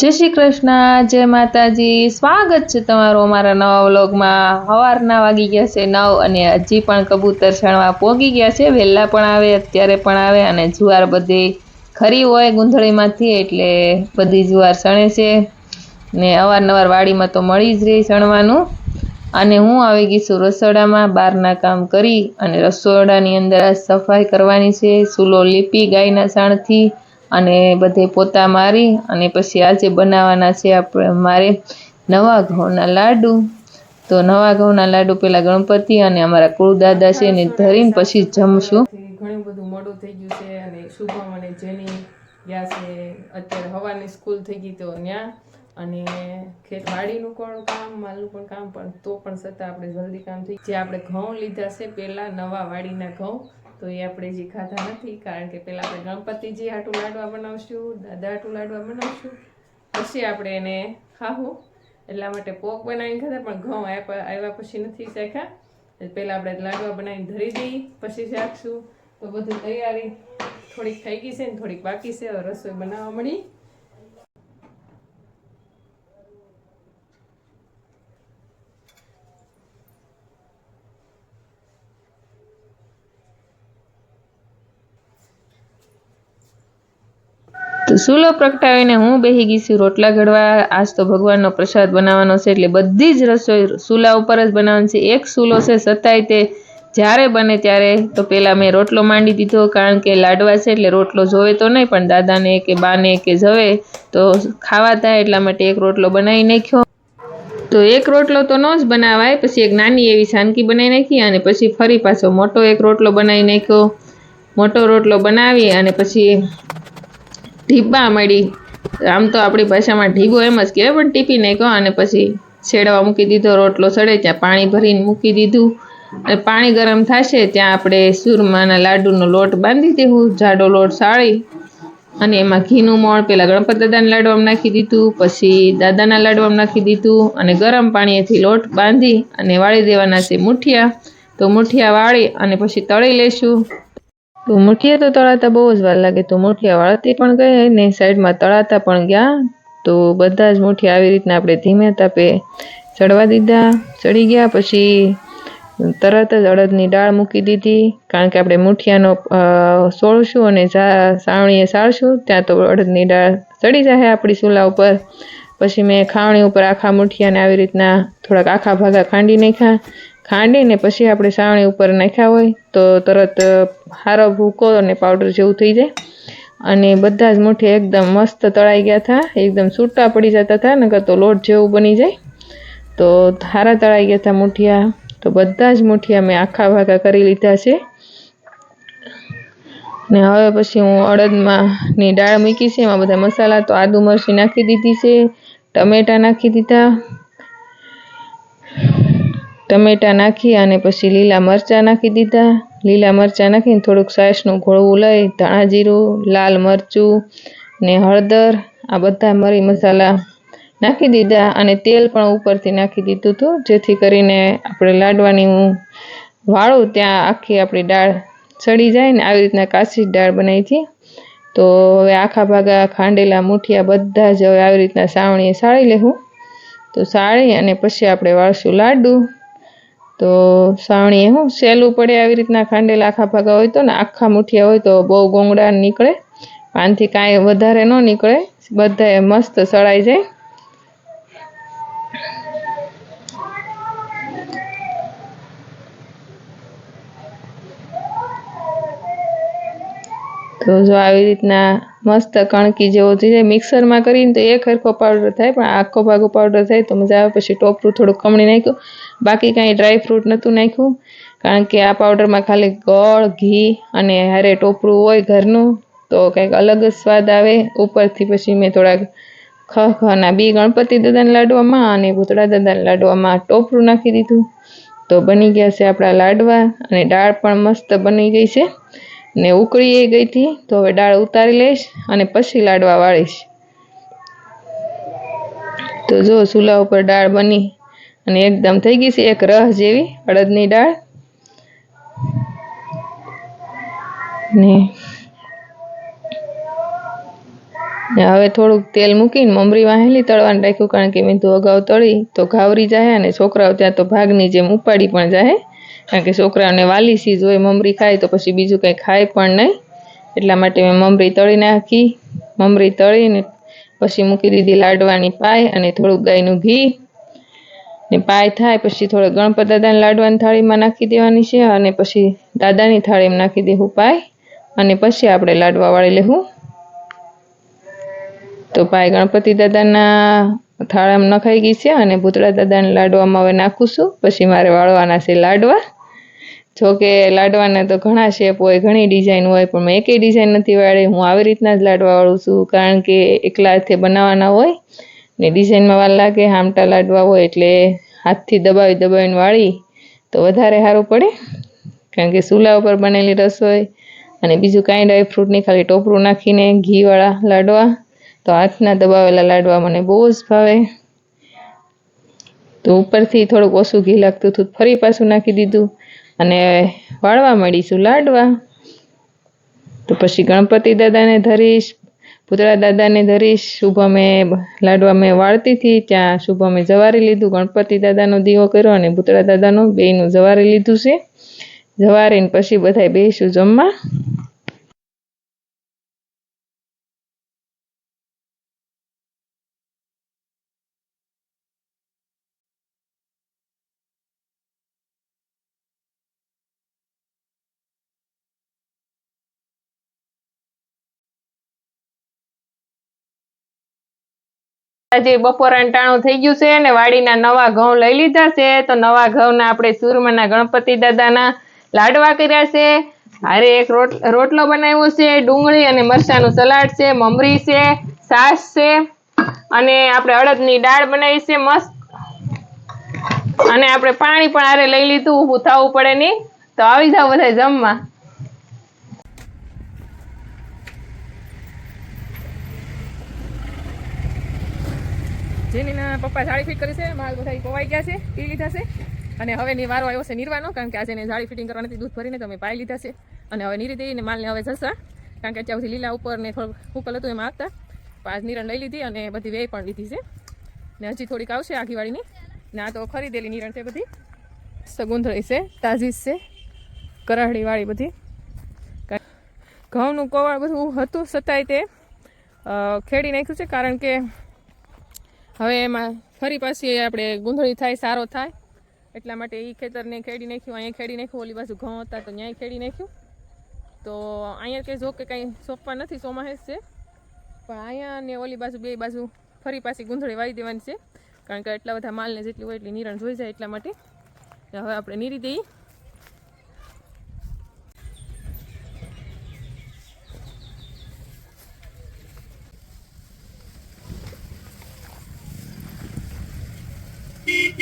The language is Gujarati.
જય શ્રી કૃષ્ણ, જય માતાજી. સ્વાગત છે તમારું અમારા નવા વ્લોગમાં. સવારના વાગી ગયા છે નવ અને હજી પણ કબૂતર છણવા પોગી ગયા છે. વહેલા પણ આવે, અત્યારે પણ આવે અને જુવાર બધી ખરી હોય ગુંધળીમાંથી, એટલે બધી જુવાર સણે છે. ને અવારનવાર વાડીમાં તો મળી જ રહી સણવાનું અને હું આવી ગઈ છું રસોડામાં, બહારના કામ કરી અને રસોડાની અંદર સફાઈ કરવાની છે. સૂલો લીપી ગાયના સાણથી અને બધે પોતા મારી અને પછી આજે બનાવવાના છે આપણે મારે નવા ઘઉંના લાડુ. તો નવા ઘઉંના લાડુ પેલા ગણપતિ અને અમારા કુળદાદા છે એને ધરીને પછી જમશું. ઘણું બધું મોડું થઈ ગયું છે અને શુભમ અને જેની ગયા છે, અત્યારે હવાની સ્કૂલ થઈ ગઈ તો ત્યાં અને ખેતવાડીનું પણ કામ, માલનું પણ કામ, પણ તો પણ છતાં આપણે જલ્દી કામ થઈ જે આપણે ઘઉં લીધા છે પહેલા નવા વાડીના ઘઉં. તો એ આપણે જે ખાધા નથી, કારણ કે પહેલાં આપણે ગણપતિજી હાટું લાડવા બનાવશું, દાદા હાટું લાડવા બનાવશું, પછી આપણે એને ખાવું એટલા માટે પોક બનાવીને ખાધા, પણ ઘઉં આવ્યા પછી નથી શેખા પહેલાં આપણે લાડવા બનાવીને ધરી દઈએ પછી શાકશું. તો બધું તૈયારી થોડીક થઈ ગઈ છે ને થોડીક બાકી છે રસોઈ બનાવવા મળી. તો ચૂલો પ્રગટાવીને હું બેહી ગઈ છું. રોટલા ઘડવા આજ તો ભગવાનનો પ્રસાદ બનાવવાનો છે એટલે બધી જ રસોઈ ચૂલા ઉપર જ બનાવવાની છે. એક ચૂલો છે છતાંય તે જ્યારે બને ત્યારે તો પહેલાં મેં રોટલો માંડી દીધો કારણ કે લાડવા છે એટલે રોટલો જોવે તો નહીં પણ દાદાને કે બાને કે જવે તો ખાવા થાય એટલા માટે એક રોટલો બનાવી નાખ્યો. તો એક રોટલો તો ન જ બનાવાય, પછી એક નાની એવી સાનકી બનાવી નાખી અને પછી ફરી પાછો મોટો એક રોટલો બનાવી નાખ્યો. મોટો રોટલો બનાવી અને પછી ઢીબા મળી. આમ તો આપણી ભાષામાં ઢીબો એમ જ કહેવાય, પણ ટીપી નાખ્યો અને પછી છેડવા મૂકી દીધો, રોટલો સડે, ત્યાં પાણી ભરીને મૂકી દીધું. અને પાણી ગરમ થશે, ત્યાં આપણે સુરમાના લાડુનો લોટ બાંધી દેવું જાડો લોટ સાળી અને એમાં ઘીનું મોણ, પેલા ગણપત દાદાના લાડવામાં નાખી દીધું, પછી દાદાના લાડવામાં નાખી દીધું અને ગરમ પાણીએથી લોટ બાંધી અને વાળી દેવાના છે મૂઠિયા. તો મૂઠિયા વાળી અને પછી તળી લેશું. તો મુઠિયા તો તળાતા બહુ જ વાર લાગે. તો મુઠિયા વાળતી પણ ગઈ ને સાઈડમાં તળાતા પણ ગયા. તો બધા જ મુઠિયા આવી રીતના આપણે ધીમે તાપે ચડવા દીધા. ચડી ગયા પછી તરત જ અડદની દાળ મૂકી દીધી. કારણ કે આપણે મુઠિયાનો સોળશું અને સાવણીએ સાળશું ત્યાં તો અડદની દાળ ચડી જાય આપણી ચૂલા ઉપર. પછી મેં ખાવણી ઉપર આખા મુઠિયાને આવી રીતના થોડાક આખા ભાગા ખાંડી નાખ્યા. ખાંડીને પછી આપણે સાવણી ઉપર નાખ્યા હોય તો તરત હારો ભૂકો અને પાવડર જેવું થઈ જાય. અને બધા જ મુઠિયા એકદમ મસ્ત તળાઈ ગયા હતા એકદમ છૂટા પડી જતા હતા નકર તો લોટ જેવું બની જાય. તો હારા તળાઈ ગયા હતા મુઠિયા તો બધા જ મુઠિયા મેં આખા ભાગા કરી લીધા છે. ને હવે પછી હું અડદમાં ની દાળ મૂકી છે, એમાં બધા મસાલા તો આદુ મરચી નાખી દીધી છે, ટમેટા નાખી દીધા ટમેટા નાખી અને પછી લીલા મરચાં નાખી દીધા. લીલા મરચાં નાખીને થોડુંક સાસનું ઘોળવું લઈ, ધાણા જીરું, લાલ મરચું ને હળદર, આ બધા મરી મસાલા નાખી દીધા અને તેલ પણ ઉપરથી નાખી દીધું હતું, જેથી કરીને આપણે લાડવાની હું વાળું ત્યાં આખી આપણી દાળ ચડી જાય ને આવી રીતના કાચી દાળ બનાવી હતી. તો હવે આખા ભાગા ખાંડેલા મુઠિયા બધા જ હવે આવી રીતના સાવણીએ સાળી લેવું તો સાળી અને પછી આપણે વાળશું લાડુ. તો સાવણીએ હું સહેલું પડે આવી રીતના ખાંડેલા આખા ભાગા હોય તો ને આખા મુઠિયા હોય તો બહુ ગોંગડા નીકળે. પાનથી કાંઈ વધારે ન નીકળે. બધાએ મસ્ત સળાઈ જાય. તો જો આવી રીતના મસ્ત કણકી જેવો થઈ મિક્સરમાં કરીને તો એક હરખો પાવડર થાય, પણ આખો ભાગો પાવડર થાય તો મજા આવે. પછી ટોપરું થોડું કમણી નાખ્યું. બાકી કાંઈ ડ્રાય ફ્રૂટ નહોતું નાખ્યું. કારણ કે આ પાવડરમાં ખાલી ગોળ, ઘી અને હારે ટોપરું હોય ઘરનું, તો કંઈક અલગ જ સ્વાદ આવે. ઉપરથી પછી મેં થોડાક ખ ખના બી ગણપતિ દાદાના લાડવામાં અને ભૂતળા દાદાના લાડવામાં ટોપરું નાખી દીધું. તો બની ગયા છે આપણા લાડવા અને દાળ પણ મસ્ત બની ગઈ છે. ને ઉકળી ગઈ હતી, તો હવે દાળ ઉતારી લઈશ અને પછી લાડવા વાળીશ. તો જો ચૂલા ઉપર દાળ બની અને એકદમ થઈ ગઈ છે, એક રહ જેવી અડદની દાળ ને હવે થોડુંક તેલ મૂકીને મમરી વાહેલી તળવાનું રાખ્યું, કારણ કે મેં તો અગાઉ તળી તો ઘાવરી જાય અને છોકરાઓ ત્યાં તો ભાગની જેમ ઉપાડી પણ જાય કારણ કે છોકરાઓને વાલી સીઝ હોય, મમરી ખાય તો પછી બીજું કંઈ ખાય પણ નહીં. એટલા માટે મેં મમરી તળી નાખી. મમરી તળીને પછી મૂકી દીધી લાડવાની પાય અને થોડુંક ગાયનું ઘી. ને પાય થાય પછી થોડો ગણપત દાદાની લાડવાની થાળીમાં નાખી દેવાની છે અને પછી દાદાની થાળીમાં નાખી દેવું પાય. અને પછી આપણે લાડવા વાળી લેવું તો પાય ગણપતિ દાદાના થાળામાં નખાઈ ગઈ છે અને ભૂતળા દાદાના લાડવામાં હવે નાખું છું. પછી મારે વાળવાના છે લાડવા. જો કે લાડવાના તો ઘણા શેપ હોય, ઘણી ડિઝાઇન હોય, પણ મેં એકેય ડિઝાઇન નથી વાળી. હું આવી રીતના જ લાડવા વાળું છું, કારણ કે એકલા હાથે બનાવવાના હોય ને ડિઝાઇનમાં વાર લાગે, હામટા લાડવા હોય એટલે હાથથી દબાવી દબાવીને વાળી તો વધારે સારું પડે. કારણ કે ચૂલા ઉપર બનેલી રસોઈ અને બીજું કાંઈ ડ્રાયફ્રૂટની ખાલી ટોપરું નાખીને ઘીવાળા લાડવા. તો હાથના દબાવેલા લાડવા મને બહુ જ ભાવે. તો ઉપરથી થોડુંક ઓછું ઘી લાગતું હતું, ફરી પાછું નાખી દીધું અને વાળવા મળીશું લાડવા. તો પછી ગણપતિ દાદાને ધરીશ, પૂતળા દાદાને ધરીશ. શુભમે લાડવા મેં વાળતી હતી, ત્યાં શુભમે જવારી લીધું. ગણપતિ દાદાનો દીવો કર્યો અને પૂતળા દાદાનો બેયનું જવારી લીધું છે. જવારીને પછી બધા બેસું જમવા. આજે બપોર અંટાણું થઈ ગયું છે અને વાડીના નવા ઘઉં લઈ લીધા છે. તો નવા ઘઉંના આપણે સુરમાના ગણપતિ દાદાના લાડવા કર્યા છે. હારે એક રોટલો બનાવ્યો છે, ડુંગળી અને મરચાનું સલાડ છે, મમરી છે, છાશ છે અને આપણે અડદની દાળ બનાવી છે મસ્ત. અને આપણે પાણી પણ હારે લઈ લીધું, ઊભું થવું પડે નહીં. તો આવી જાવ બધા જમવા. જેનીના પપ્પા જાળી ફિટ કરી છે, માલ બધા પવાઈ ગયા છે, પી લીધા છે. અને હવે ની વારો આવ્યો છે નીરવાનો, કારણ કે આજે એને જાળી ફિટિંગ કરવાની દૂધ ભરીને તમે પાઈ લીધા છે. અને હવે નીરી દઈને માલને હવે જશા કારણ કે અત્યાર લીલા ઉપર ને થોડુંક ઉકલ હતું એમાં આપતા. પાંચ નીરણ લઈ લીધી અને બધી વેય પણ લીધી છે. ને હજી થોડીક આવશે આઘીવાળીની ને આ તો ખરીદેલી નિરણ છે બધી. સગુંધળી છે તાજી છે કરાહડીવાળી બધી. ઘઉંનું કોવાળ બધું હતું છતાંય તે. ખેડી નાખ્યું છે, કારણ કે હવે એમાં ફરી પાછી આપણે ગુંધળી થાય, સારો થાય. એટલા માટે એ ખેતરને ખેડી નાખ્યું, અહીંયા ખેડી નાખ્યું, ઓલી બાજુ ઘઉં હતા તો ત્યાંય ખેડી નાખ્યું. તો અહીંયા કંઈ જો કે કંઈ સોંપવા નથી ચોમાસ છે. પણ અહીંયા ને ઓલી બાજુ, બે બાજુ ફરી પાછી ગુંધળી વાવી દેવાની છે. કારણ કે એટલા બધા માલને જેટલી હોય એટલી નિરણ જોઈ જાય એટલા માટે. હવે આપણે નીરી દઈએ.